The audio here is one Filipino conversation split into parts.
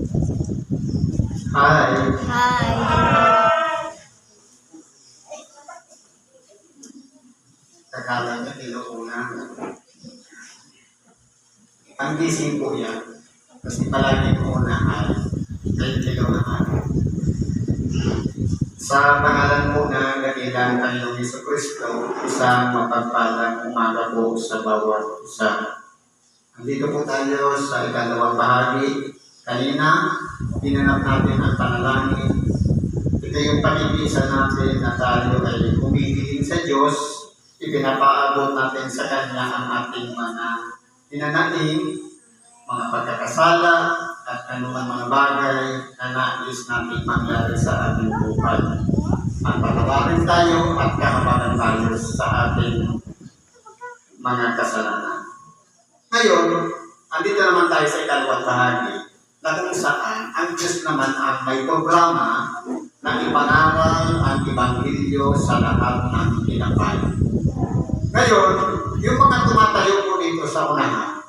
Hi. Hi. Kakala niya tinuuna. Ang gising po yan. Kasi palagi ko unahan. Dahil tinuunahan. Sa pangalan po na dakilan tayo ng Iso Kristo, isang mapagpalang umaga po sa bawat isa. Andito po tayo sa ikalawang bahagi. Kanina, ginanap natin ang panalangin. Ito yung panibisan natin na tayo ay humihiling sa Diyos. Ipinapaabot natin sa Kanya ang ating mga hinanaing, mga pagkakasala, at anumang mga bagay na nais natin mangyari sa ating buhay. At patawarin tayo at kahabagan tayo sa ating mga kasalanan. Ngayon, andito naman tayo sa ikalawang bahagi na kung saan ang Diyos naman ang may programa na ipangaral ang Ebanghelyo sa lahat ng tinapay. Ngayon, yung mga tumatayo po dito sa unahan,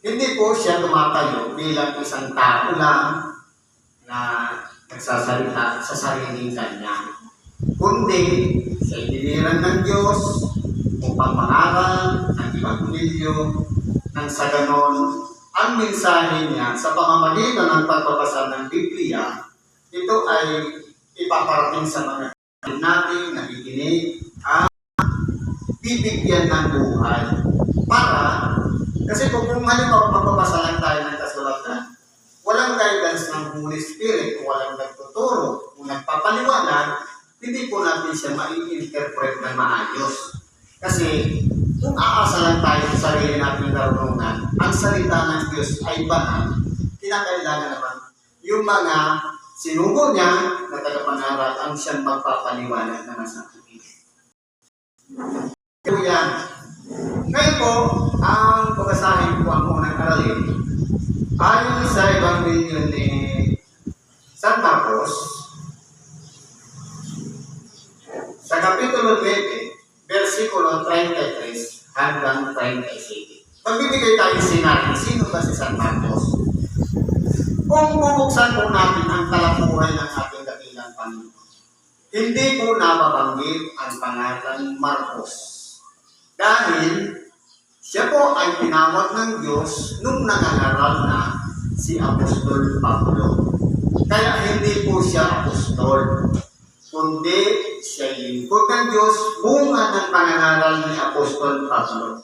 hindi po siya tumatayo bilang isang tao lang na nagsasalita sa sariling kanya. Kundi sa iniliran ng Diyos upang mangaral ng Ebanghelyo nang sa ganon ang mensahe niya sa pamamagitan ng pagbabasa ng Biblia, ito ay ipaparating sa mga natin nakikinig at bibigyan ng buhay. Para, kasi kung kung halimbawa magbabasa lang tayo ng kasulatan, walang guidance ng Holy Spirit, kung walang nagtuturo, kung nagpapaliwanag, hindi po natin siya mai-interpret na maayos. Kasi kung aasa lang tayo sa sarili nating karunungan, ang salita ng Diyos ay banal, kinakailangan naman yung mga sinugo niya na tagapangaral ang siyang magpapaliwanag naman sa atin. Yan. Ngayon po, ang pagkasahin ko ang unang aralin ayon sa Ebanghelyo ni San Marcos sa Kapitulo 9, versikulo 33 hanggang 37. Magbibigay tayo sinabi, sino ba si San Marcos? Kung bubuksan po natin ang talapuhay ng ating dakilang Panginoon, hindi po nababanggit ang pangalan Marcos. Dahil siya po ay tinawag ng Diyos nung nangangaral na si Apostol Pablo. Kaya hindi po siya apostol, kundi siya lingkod ng Diyos, bunga ng pangangaral ni Apostol Pablo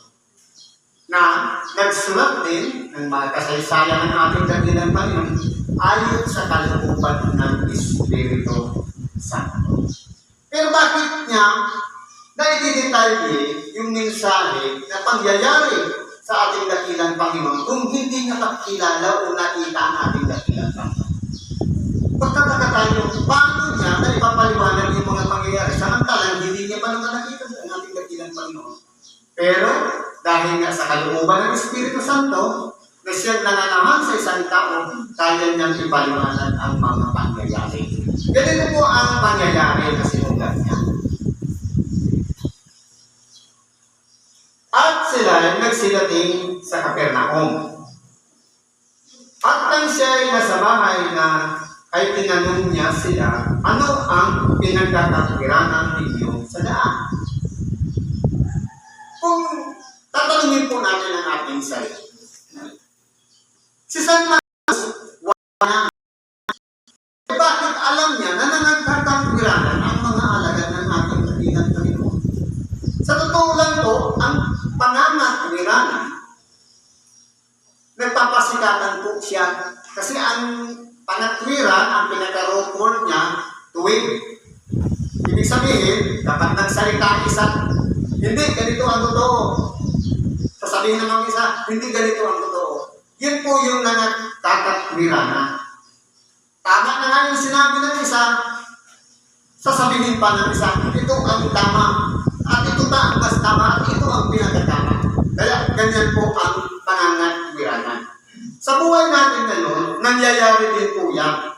na nagsulat din ng mga kasaysayan ng ating dakilang Panginoon ayon sa kalooban ng Espiritu Santo. Pero bakit niya naididetalye yung mensahe na pangyayari sa ating dakilang Panginoon kung hindi nakakilala o nakita ang ating dakilang Panginoon? Pagkataka tayo, paano niya na ipapaliwanag yung mga pangyayari naman nakita ang ating dakilang Panginoon? Pero dahil nga sa kalooban ng Espiritu Santo, na siya nananahan sa isang tao, kaya niyang ipaliwanag ang mga pangyayari. Ganito po ang pangyayari na sinulat niya. At sila ay nagsilating sa Kapernaum. At nang siya ay nasa bahay na ay tinanong niya sila, ano ang pinagkakakiranan ninyo sa daan? Kung tatanungin po natin ang ating sarili, si San Marcos, wala bakit alam niya na nangagkakakiranan ang mga alagad ng ating dakilang Panginoon? Sa totoo lang po, ang pangangatwiranan, nagpapasikatan po siya. Kasi ang pangatwiran, ang pinaka-record niya, tuwing. Ibig sabihin, kapag nagsalita isa, hindi, ganito ang totoo. Sasabihin naman isa, hindi ganito ang totoo. Yun po yung nangakakatwiranan. Tama na nga yung sinabi ng isa, sasabihin pa ng isa, ito ang tama. At ito na ang mas tama at ito ang pinakatama. Kaya ganyan po ang panangatwiranan. Sa buhay natin ngayon, nangyayari din po yan.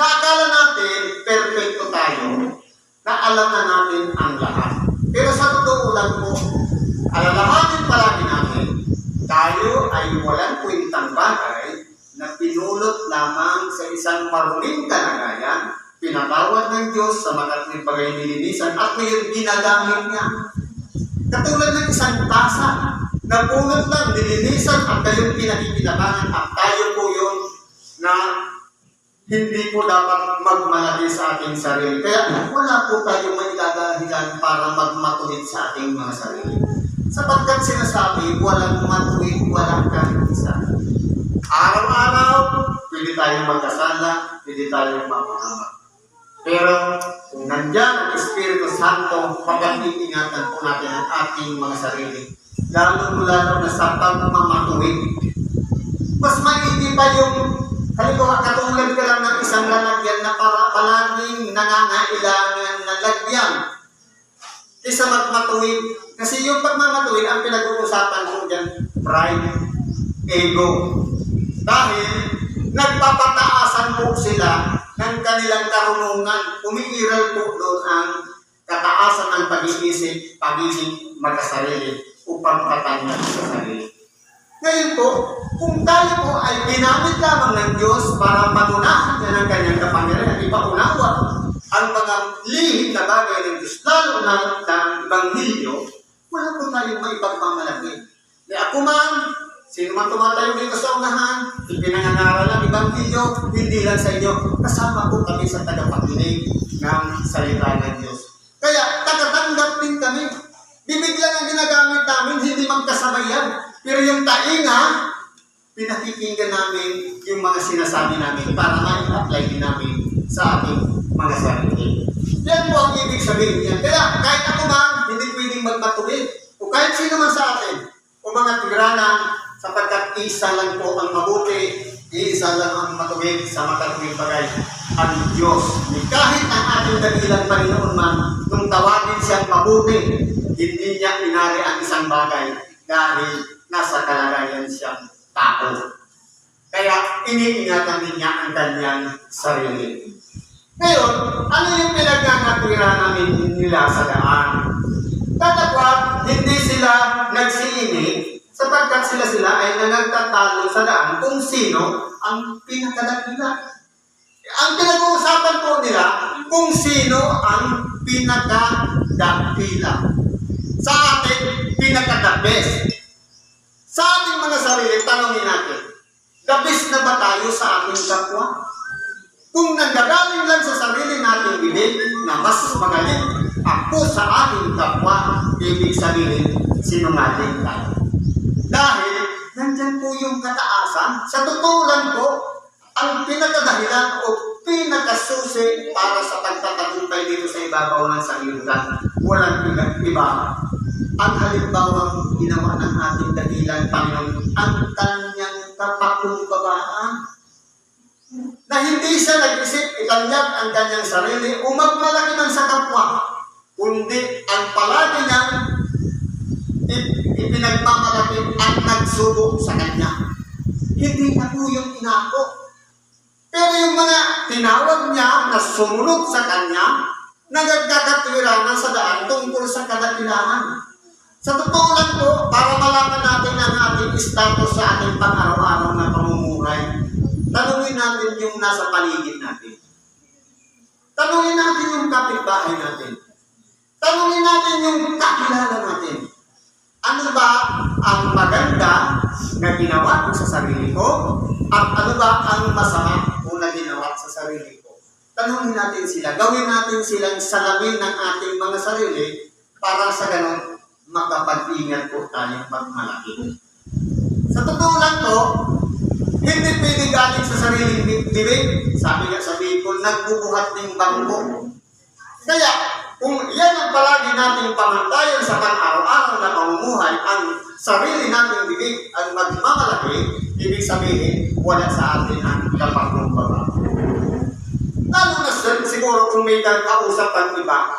Naakala natin, perfecto tayo, na alam na natin ang lahat. Pero sa totoo lang po, alalahanin palagi natin, tayo ay walang kwentang bagay na pinulot lamang sa isang maruming kalagayan, pinatawad ng Diyos sa makatwid bagay nilinisan at ngayon ginagamit niya. Katulad ng isang tasa, napulot lang, nilinisan at kayo'y pinakikinabangan at tayo po yun na hindi po dapat magmalaki sa ating sarili. Kaya wala po tayong may para magmatuwid sa ating mga sarili. Sapagkat sinasabi, walang matuwid, walang kahisa. Araw-araw, pwede tayong magkasala, pwede tayong mamahama. Pero kung nandyan ang Espiritu Santo, pagkakiingatan po natin ang ating mga sarili. Lalo-lalo na sa pagmamatuwid. Mas maigi pa yung Halimbawa, katulad ka lang ng isang lalagyan na para palaging nangangailangan na lagyan. Kaysa magmatuwid. Kasi yung pagmamatuwid, ang pinag-uusapan ko dyan, pride, ego. Dahil nagpapataasan po sila ng kanilang karunungan. Umiiral po doon ang kataasan ng pag-iisip, pagiging magkasarili upang tatanda sa sarili. Ngayon po, kung tayo po ay ginamit lamang ng Diyos para pagunahan niya ng kanyang kapangyarihan, ipaunawa ang mga lihim na bagay ng Diyos, lalo na ng Ebanghelyo, wala po tayong maipagmamalaki. Di ako man, sino man tumatayo dito sa unahan, ipinangangaral ang Ebanghelyo, hindi lang sa inyo, kasama po kami sa tagapakinig ng salita ng Diyos. Kaya, tagatanggap din kami. Bibig lang ang ginagamit namin, hindi magkasabay yan. Pero yung tainga, pinakikinggan namin yung mga sinasabi namin para ma-apply din namin sa ating mga sarili. Yan po ang ibig sabihin niyan. Kaya kahit ako man, hindi pwedeng magmatuwid. O kahit sino man sa atin, o mga tigranan, sapagkat isa lang po ang mabuti, isa lang ang matuwid sa makatuwid bagay, ang Diyos. Kahit ang ating dakilang Panginoon man, nung tawagin siyang mabuti, hindi niya inari ang isang bagay dahil nasa kalagayan siyang tao. Kaya iniingatan din niya ang kanyang sarili. Ngayon, ano yung pinagkakatwira namin nila sa daan? Tatapwat, hindi sila nagsiini sapagkat sila sila ay nagtatalo sa daan kung sino ang pinakadakila. Ang pinag-uusapan po nila kung sino ang pinakadakila. Sa atin, pinaka-the best. Sa ating mga sarili, tanongin natin, best na ba tayo sa ating kapwa? Kung nanggagaling lang sa sarili nating bibig na mas magaling ako sa ating kapwa, ibig sabihin, sinungaling tayo. Dahil, nandyan po yung kataasan. Sa totoo lang po, ang pinakadahilan o pinakasusi para sa pagtatagumpay dito sa ibabaw ng sanlibutan, walang iba-. Ang halimbawang ginawa ng ating dahilan, Panginoon, ang kanyang kapakumbabaan na hindi siya nag-isip itanyag ang kanyang sarili o magmalaki man sa kapwa, kundi ang palagi niyang ipinagmamalaki at nagsubo sa kanya. Hindi na po yung inako. Pero yung mga tinawag niya na sumunod sa kanya, nagagkakatwiranan sa daan tungkol sa kadakilaan. Sa totoo lang po, para malaman natin ang ating status sa ating pang-araw-araw na pamumuhay, tanungin natin yung nasa paligid natin. Tanungin natin yung kapitbahay natin. Tanungin natin yung kakilala natin. Ano ba ang maganda na ginawa ko sa sarili ko? At ano ba ang masama ko na ginawa sa sarili ko? Tanungin natin sila. Gawin natin silang salamin ng ating mga sarili para sa ganun makapag-ingat po tayong magmalaki. Sa totoo lang to, hindi pwede galing sa sariling bibig. Sabi nga sa Bicol, nagbubuhat ng bangko. Kaya, kung yan ang palagi nating pamantayan sa pang-araw-araw na pamumuhay, ang sarili nating bibig ang magmamalaki, ibig sabihin, wala sa atin ang kapakumbaba. Lalo na siguro kung may kausap ang iba,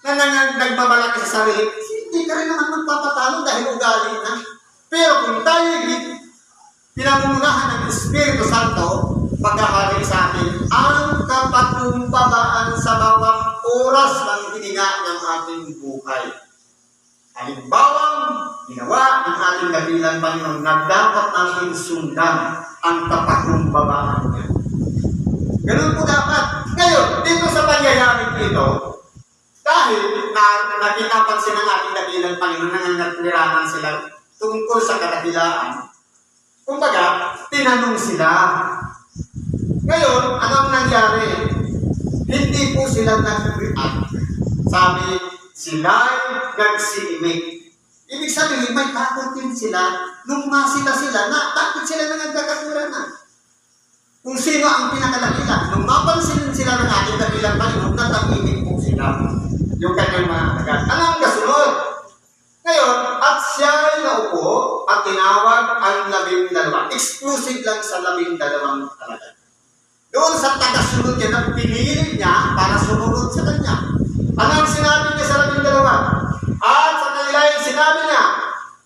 na nagmamalaki sa sarili, hindi ka rin naman magpapatalo dahil ugali na. Pero kung tayo pinamumunahan ng Espiritu Santo, paghahari sa atin ang kapatumbabaan sa bawat oras ng hininga ng ating buhay. Halimbawang ginawa ng ating dakilang Panginoon na dapat natin sundan ang kapatumbabaan Ganun po dapat. Ngayon, dito sa pangyayari ito, dahil na, nakita pansin ng ating dakilang Panginoon na nangatiranan sila tungkol sa kadakilaan, kumbaga, tinanong sila. Ngayon, anong nangyari? Hindi po sila nag-react. Sabi, sila'y nagsiimik. Ibig sabihin, may takot din sila nung masita sila na takot sila na nagkakatiranan kung sino ang pinakalakila. Nung mapansin sila ng ating dakilang Panginoon, natahimik po sila. Yung kanyang mga agad. Ano ang kasunod? Ngayon, at siya ay naupo at tinawag ang labing dalawa. Exclusive lang sa labing dalawang talaga. Doon sa tagasunod niya na pinili niya para sumunod sa kanya. Ano ang sinabi niya sa labing dalawa? At sa kanila ay sinabi niya,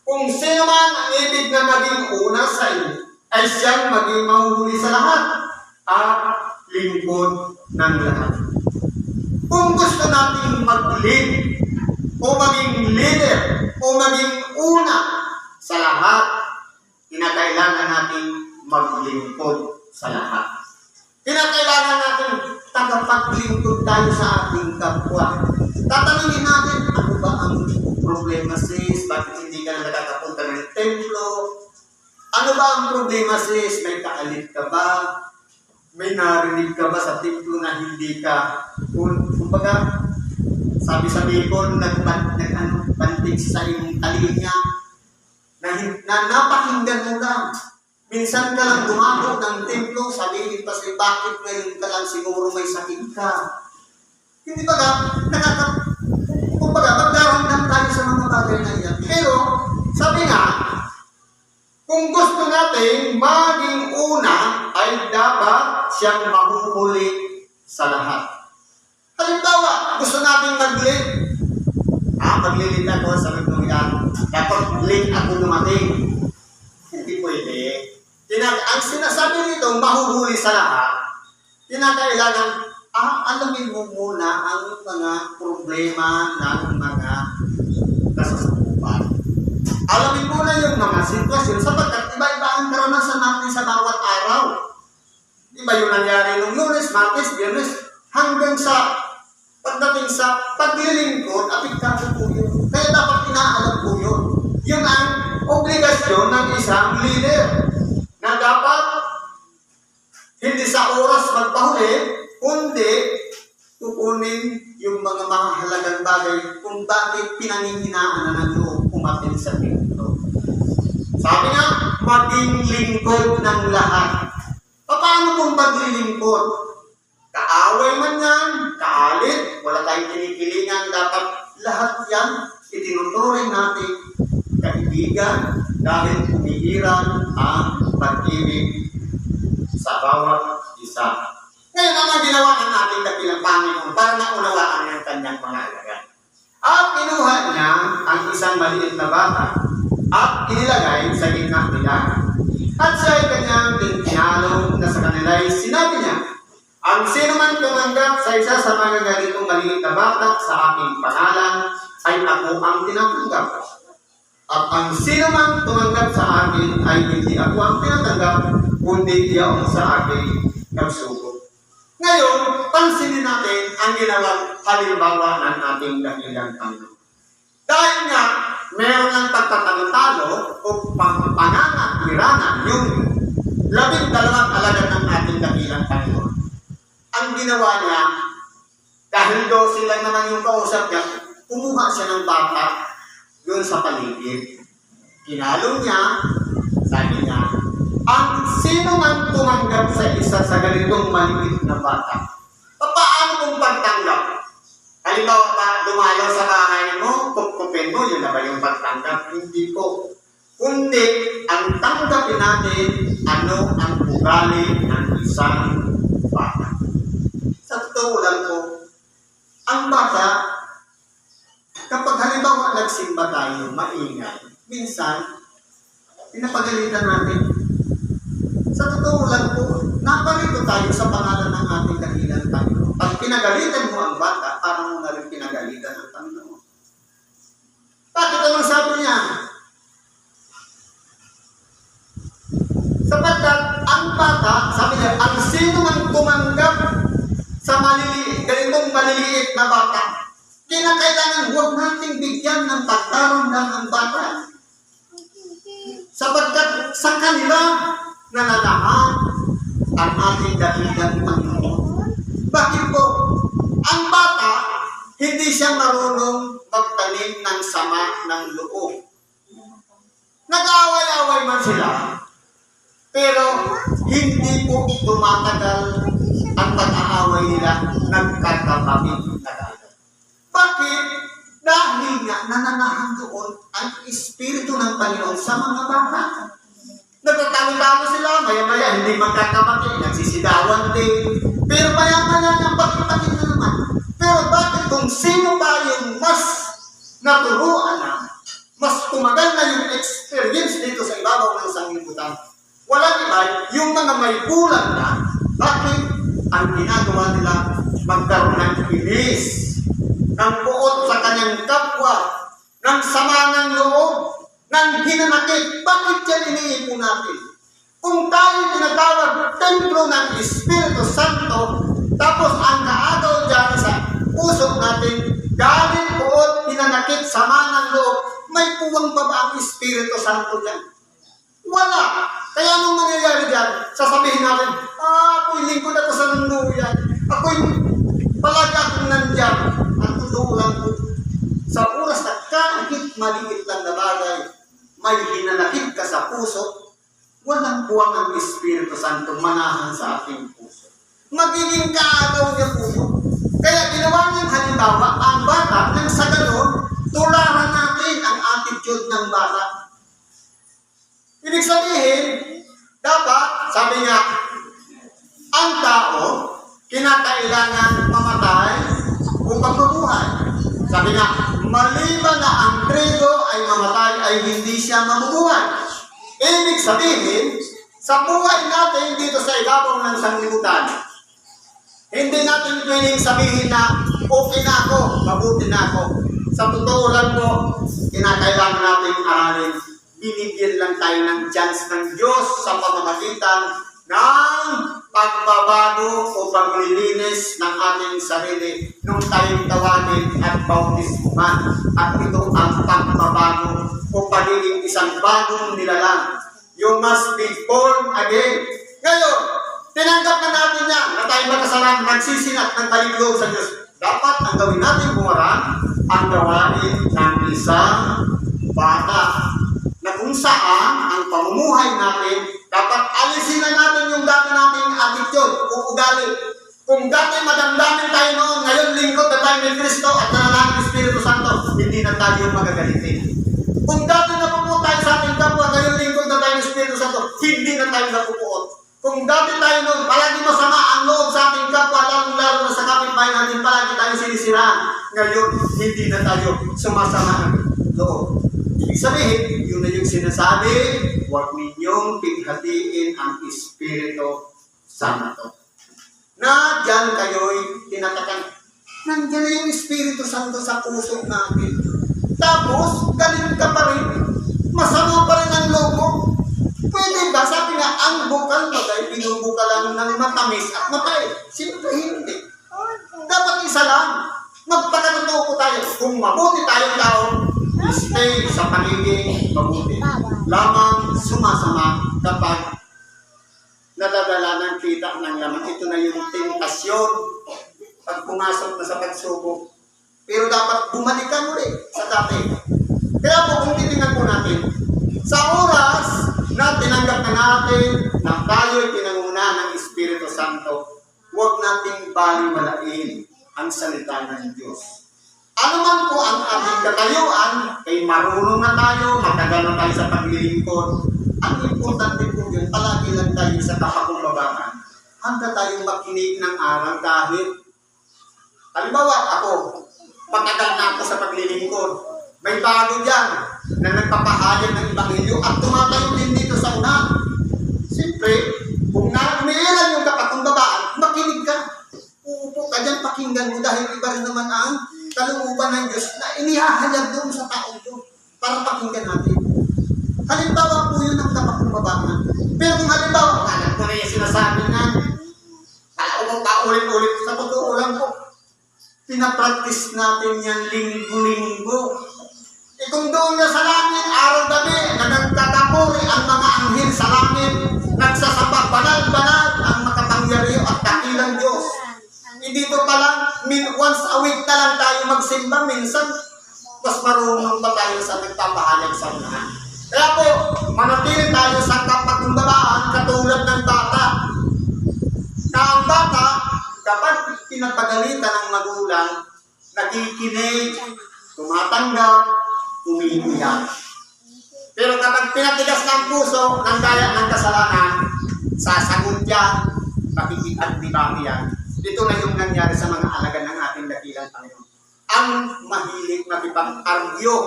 kung sino man ang ibig na maging una sa inyo, ay siyang maging mahuhuli sa lahat at lingkod ng lahat. Kung gusto nating mag-lead o maging leader o maging una sa lahat, kinakailangan natin maglingkod sa lahat. Kinakailangan natin tagapaglingkod tayo sa ating kapwa. Tatanungin natin, ano ba ang problema sis? Bakit hindi ka na nakakapunta ng templo? Ano ba ang problema sis? May kaalit ka ba? May narinig ka ba sa templo na hindi ka? Kumbaga, sabi sa Bicol, nagban, nag, ano, sa iyong talinga, na, na napakinggan mo lang. Minsan ka lang dumako ng templo, sabihin pa sa'yo, bakit ngayon ka lang siguro may sakit ka? Hindi ba ka, nakaka, kumbaga, magdaramdam tayo sa mga bagay na yan. Pero, sabi nga, kung gusto natin maging una, ay dapat siyang mahuhuli sa lahat. Halimbawa, gusto natin mag-lead. Ah, maglilid ako sa nagnuyan. Dapat late ako dumating. Ang sinasabi nito, mahuhuli sa lahat, kinakailangan, ah, alamin mo muna ang mga problema ng mga kasasakupan. Alamin mo na yung mga sitwasyon sapagkat iba-iba ang karanasan natin sa bawat araw. Iba yung nangyari nung lunes, martes, biyernes, hanggang sa pagdating sa paglilingkod, apektado po yun. Kaya dapat inaalam po yun. Yun ang obligasyon ng isang leader na dapat hindi sa oras magpahuli, kundi tukunin yung mga mahalagang bagay kung bakit pinanghihinaan na ng loob umatin sa pinto. Sabi nga, maging lingkod ng lahat. Paano kung paglilingkod? Kaaway man yan, kaalit, wala tayong kinikilingan, dapat lahat yan itinuturing natin kaibigan dahil umihiran ang pag-ibig sa bawat isa. Ngayon naman ginawa ng ating dakilang Panginoon para maunawaan ng kanyang mga alagad. At kinuha niya ang isang maliit na bata at inilagay sa gitna nila. At siya ay kanyang tinalong na sa kanila ay sinabi niya, ang sino man tumanggap sa isa sa mga ganitong maliit na bata sa aking pangalan ay ako ang tinatanggap. At ang sino man tumanggap sa akin ay hindi ako ang tinatanggap, kundi iyaong sa akin nagsugo. Ngayon, pansinin natin ang ginawang halimbawa ng ating dakilang Panginoon. Dahil nga, meron ng pagtatanong-talo o pangangakiranan yung labing dalawang alagad ng ating dakilang Panginoon. Ang ginawa niya, dahil doon lang naman yung kausap niya, kumuha siya ng bata doon sa paligid. Kinalong niya, sabi niya, ang sino man tumanggap sa isa sa ganitong maliit na bata, paano kung pagtanggap? Halimbawa ba, dumalaw sa bahay mo, kupkupin mo, yun na ba yung pagtanggap? Hindi po. Kundi, ang tanggapin natin, ano ang ugali ng isang bata. Sa totoo lang po, ang bata, kapag halimbawa nagsimba tayo, maingay, minsan, pinapagalitan natin. Sa totoo lang po, naparito tayo sa pangalan ng ating dahilan Panginoon. Pag pinagalitan mo ang bata, parang mo na rin pinagalitan ang Panginoon. Bakit anong sabi niya? Sapagkat ang bata, sabi niya, ang sino man tumanggap maliliit na bata. Kinakailangan huwag nating bigyan ng pagtaramdam ang bata. Sapagkat sa kanila nananahan ang ating dahilan Panginoon. Bakit po? Ang bata, hindi siya marunong magtanim ng sama ng loob. Nag-away-away man sila, pero hindi po tumatagal ang pag-aaway nila nagkakapamit na? Dahil nga nananahan doon ang Espiritu ng Panginoon sa mga bata. Nagtatalo-talo sila, maya-maya hindi magkakapatid, nagsisigawan din. Pero maya-maya nang bakit-bakit na naman. Pero bakit kung sino pa yung mas naturuan na, mas tumagal na yung experience dito sa ibabaw ng sanglibutan, walang iba, yung mga may kulang na, bakit ang ginagawa nila magkaroon ng inis, ng puot sa kanyang kapwa, ng sama ng loob, ng hinanakit. Bakit yan iniipon natin? Kung tayo tinatawag templo ng Espiritu Santo, tapos ang naagaw dyan sa puso natin, galing puot, hinanakit, sama ng loob, may puwang pa ba ang Espiritu Santo dyan? Wala. Kaya anong mangyayari dyan? Sasabihin natin, ah, ako'y lingkod ako sa nanduyan. Ako'y palagi akong nandyan. Ang totoo lang po, sa oras na kahit maliit lang na bagay, may hinanakit ka sa puso, walang buwang ang Espiritu Santo manahan sa ating puso. Magiging kaagaw niya yun. Kaya ginawa niyang halimbawa, ang bata, nang sa ganon, tularan natin ang attitude ng bata. Ibig sabihin, dapat, sabi nga, ang tao, kinakailangan mamatay upang mabuhay. Sabi nga, maliban na ang trigo ay mamatay ay hindi siya mabubuhay. Ibig sabihin, sa buhay natin dito sa ibabaw ng sanglibutan, hindi natin pwedeng sabihin na okay na ako, mabuti na ako. Sa totoo lang po, kinakailangan natin aralin. Binigyan lang tayo ng chance ng Diyos sa pamamagitan ng pagbabago o paglilinis ng ating sarili nung tayong tawagin at bautismuhan. At ito ang pagbabago o pagiging isang bagong nilalang. You must be born again. Ngayon, tinanggap na natin yan na tayo magkasalang nagsisinat ng kaliglob sa Diyos. Dapat ang gawin natin bumarang ang gawain ng isang bata na kung saan ang pamumuhay natin, dapat alisin na natin yung dati nating attitude o ugali. Kung dati madamdamin tayo noon, ngayon lingkod na tayo ni Kristo at nanalangin ng Espiritu Santo, hindi na tayo magagalitin. Kung dati napupuot tayo sa ating kapwa, ngayon lingkod na tayo ng Espiritu Santo, hindi na tayo napupuot. Kung dati tayo noon, palagi masama ang loob sa ating kapwa, lalo-lalo na sa kapitbahay natin, palagi tayo sinisiraan. Ngayon, hindi na tayo sumasama ang loob. Ibig sabihin, yun na yung sinasabi, huwag ninyong pighatiin ang Espiritu Santo. Na dyan kayo'y tinatakan, nandiyan na yung Espiritu Santo sa puso natin. Tapos, galing ka pa rin, masama pa rin ang loob mo. Pwede ba? Sabi nga, ang bukal bagay, binubukalan ng matamis at matay. Siyempre hindi. Dapat isa lang. Magpakatotoo po tayo. Kung mabuti tayong tao, stay sa pagiging mabuti. Lamang sumasama kapag nadadala ng kita ng laman. Ito na yung tentasyon pag pumasok na sa pagsubok. Pero dapat bumalik ka muli sa dati. Kaya po kung titingnan po natin, sa oras na tinanggap na natin na tayo'y pinanguna ng Espiritu Santo, huwag nating baliwalain ang salita ng Diyos. Ano man po ang ating katayuan, kay marunong na tayo, matagal na tayo sa paglilingkod. Ang importante po yun, palagi lang tayo sa kapakumbabaan. Handa tayong makinig ng aral kahit, halimbawa ako, matagal na ako sa paglilingkod. May bago dyan na nagpapahayag ng Ebanghelyo at tumatayo din dito sa una. Siyempre, Dyan, pakinggan mo dahil iba rin naman ang kalooban ng Diyos na inihahayag doon sa taong doon para pakinggan natin. Halimbawa po yun ang kapakumbabaan. Pero kung halimbawa, alam ko na yung sinasabi na, paulit-ulit, sa totoo lang po, pinapractice natin yan linggo-linggo. E kung doon na sa langit, araw-gabi, na nagtatapuri ang mga anghel sa langit, nagsasamba, banal-banal ang makapangyari at dakilang Diyos. E dito pa lang, once a week na lang tayo magsimba, minsan, mas marunong pa tayo sa nagpapahayag sa unahan. Kaya po, manatili tayo sa kapakumbabaan katulad ng bata. Na ang bata, kapag pinapagalitan ng magulang, nakikinig, tumatanggap, umiiyak. Pero kapag pinatigas ng puso ng daya ng kasalanan, sasagot yan, makikipagdibaki yan. Ito na yung nangyari sa mga alagad ng ating dakilang Panginoon. Ang mahilig makipag-argue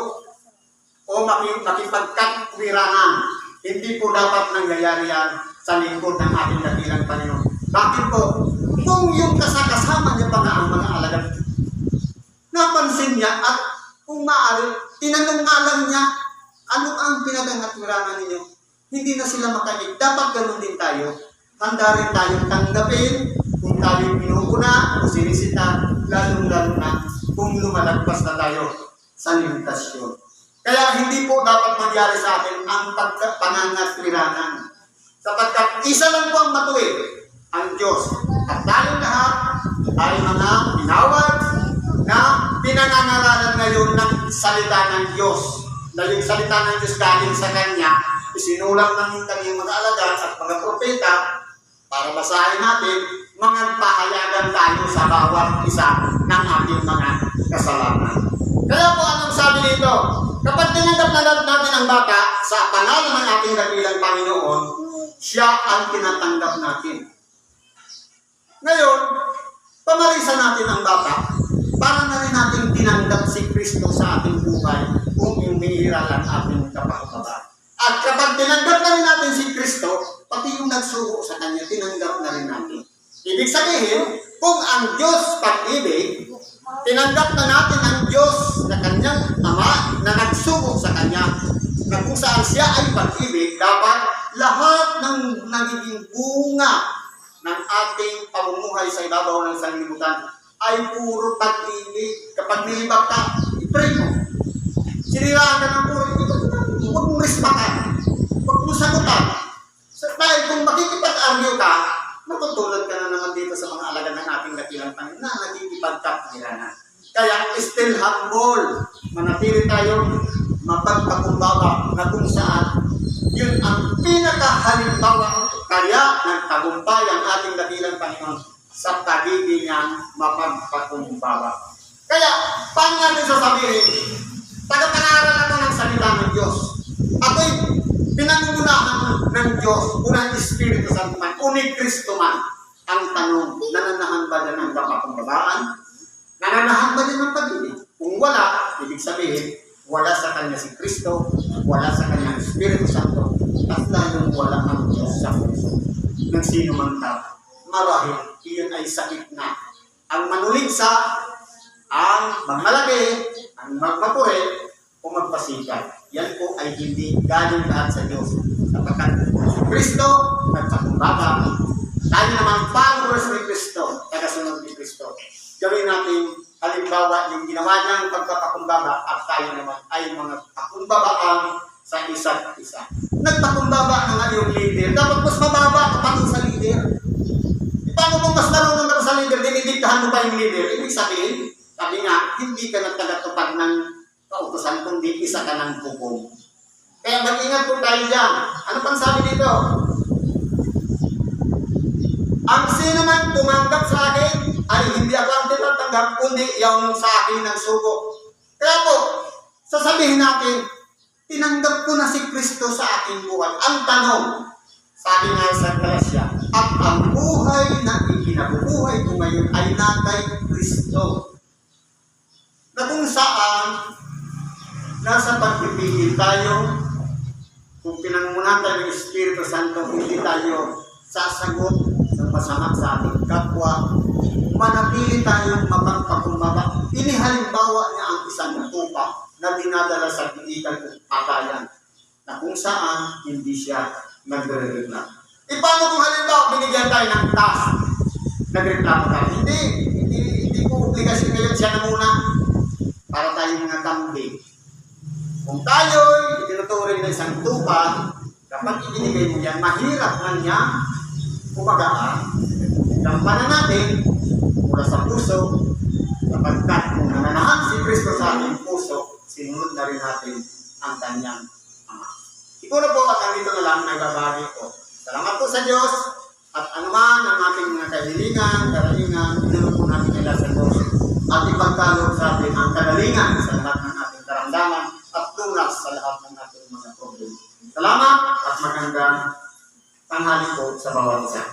o maki- makipagkatwiranan, hindi po dapat nangyayari yan sa lingkod ng ating dakilang Panginoon. Bakit po? Kung yung kasakasama niya pa nga ang mga alagad, napansin niya at kung maaari, tinanong nga lang niya, ano ang pinagangatwiranan ninyo? Hindi na sila makanig. Dapat ganun din tayo. Handa rin tayong tanggapin tayo pinupuna o sinisita, lalong-lalo na kung lumalagpas na tayo sa limitasyon. Kaya hindi po dapat mangyari sa atin ang pangangatwiranan. Sapagkat isa lang po ang matuwid, ang Diyos. At tayong lahat ay mga tinawag na pinangangaralan ngayon ng salita ng Diyos. Na yung salita ng Diyos galing sa Kanya, isinulang ng kanyang mga alagad at mga propeta para basahin natin, mga pahayagan tayo sa bawat isa ng ating mga kasalanan. Kaya po anong sabi dito? Kapag tinanggap na natin ang bata sa pangalan ng ating dakilang Panginoon, siya ang tinatanggap natin. Ngayon, pamarisan natin ang bata para na rin natin tinanggap si Kristo sa ating buhay kung umihira lang ating kapakababa. At kapag tinanggap na rin natin si Kristo, pati yung nagsuko sa Kanya, tinanggap na rin natin. Ibig sabihin, kung ang Diyos pag-ibig, tinanggap na natin ang Diyos na Kanyang Ama na nagsuko sa Kanya, na kung saan siya ay pag-ibig, dapat lahat ng nagiging bunga ng ating pamumuhay sa ibabaw ng sanlibutan ay puro pag-ibig. Kapag nilibak ka, i-pray mo. Siniraan ka ng puro, huwag mong rispakan. Huwag mong sagutan. So, dahil kung makikipag-argue ka, matutulad ka na naman dito sa mga alaga ng ating dakilang Panginoon na nakikipagkapiranan. Kaya still humble. Manatili tayo mapagpakumbaba na kung saan yun ang pinakahalimbawa kaya ng tagumpay ang ating dakilang Panginoon sa pagiging niyang mapagpakumbaba. Kaya, paano natin sasabihin, tagapangaral ako ng salita ng Diyos. Ako'y pinangungunahan ng Diyos, unang Espiritu Santo man, unig Kristo man. Ang tanong, nananahan ba niya ng kapakumbabaan? Nananahan ba niya ng pag-ibig? Kung wala, ibig sabihin, wala sa kanya si Kristo, wala sa kanya ang Espiritu Santo, at lalong wala ang Diyos sa puso ng sino man tao. Marahil, iyon ay sakit na. Ang manuligsa, ang magmalaki, ang magmapure, o magpasikat. Yan po ay hindi galing lahat sa Diyos. Sapagkat si Kristo, nagpakumbaba, tayo naman followers ni Kristo, tagasunod ni Kristo. Gawin natin halimbawa yung ginawa niyang pagpapakumbaba at tayo naman ay mga pakumbabaan sa isa't isa. Nagpakumbaba na nga yung leader. Dapat mas mababa ka pa sa leader. E paano kung mas marunong ka sa leader, dinidiktahan mo pa yung leader? Ibig sabihin, sabi nga, hindi ka na tagatupad ng kautosan, kundi isa ka ng hukom. Kaya mag-ingat po tayo dyan. Ano pang sabi dito? Ang sino man tumanggap sa akin ay hindi ako ang tinatanggap, kundi yung sa akin ng sugo. Kaya po, sasabihin natin, tinanggap ko na si Kristo sa aking buhay. Ang tanong, sabi nga sa Gracia, at ang buhay na ikinabubuhay ko ngayon ay na kay Kristo. Na kung saan, nasa pagpipigil tayo, kung pinangunan ng Espiritu Santo, hindi tayo sasagot ng masama sa ating kapwa, manatili tayong mapagpakumbaba. Inihalimbawa niya ang isang tupa na dinadala sa pilitan ng patayan na kung saan hindi siya nagre-reklamo. E paano kung halimbawa binigyan tayo ng task? Nagreklamo tayo? Hindi, hindi, hindi po obligasyon ngayon siya na muna para tayo mga kambing. Kung tayo'y tinuturing na isang tupa, kapag ibinigay mo yan, mahirap man niya kumagaan. Gampanan natin mula sa puso, sapagkat kung nananahan si Kristo sa ating puso, sinunod na rin natin ang kanyang Ama. Siguro po at dito na lang nagbabagi ko. Salamat po sa Diyos at anuman ang ating mga kahilingan, karaingan, inulong po natin nila sa Diyos at ipagkalog sa atin ang kagalingan sa lahat ng ating karamdaman Salamat at magandang tanghali po sa bawat isa.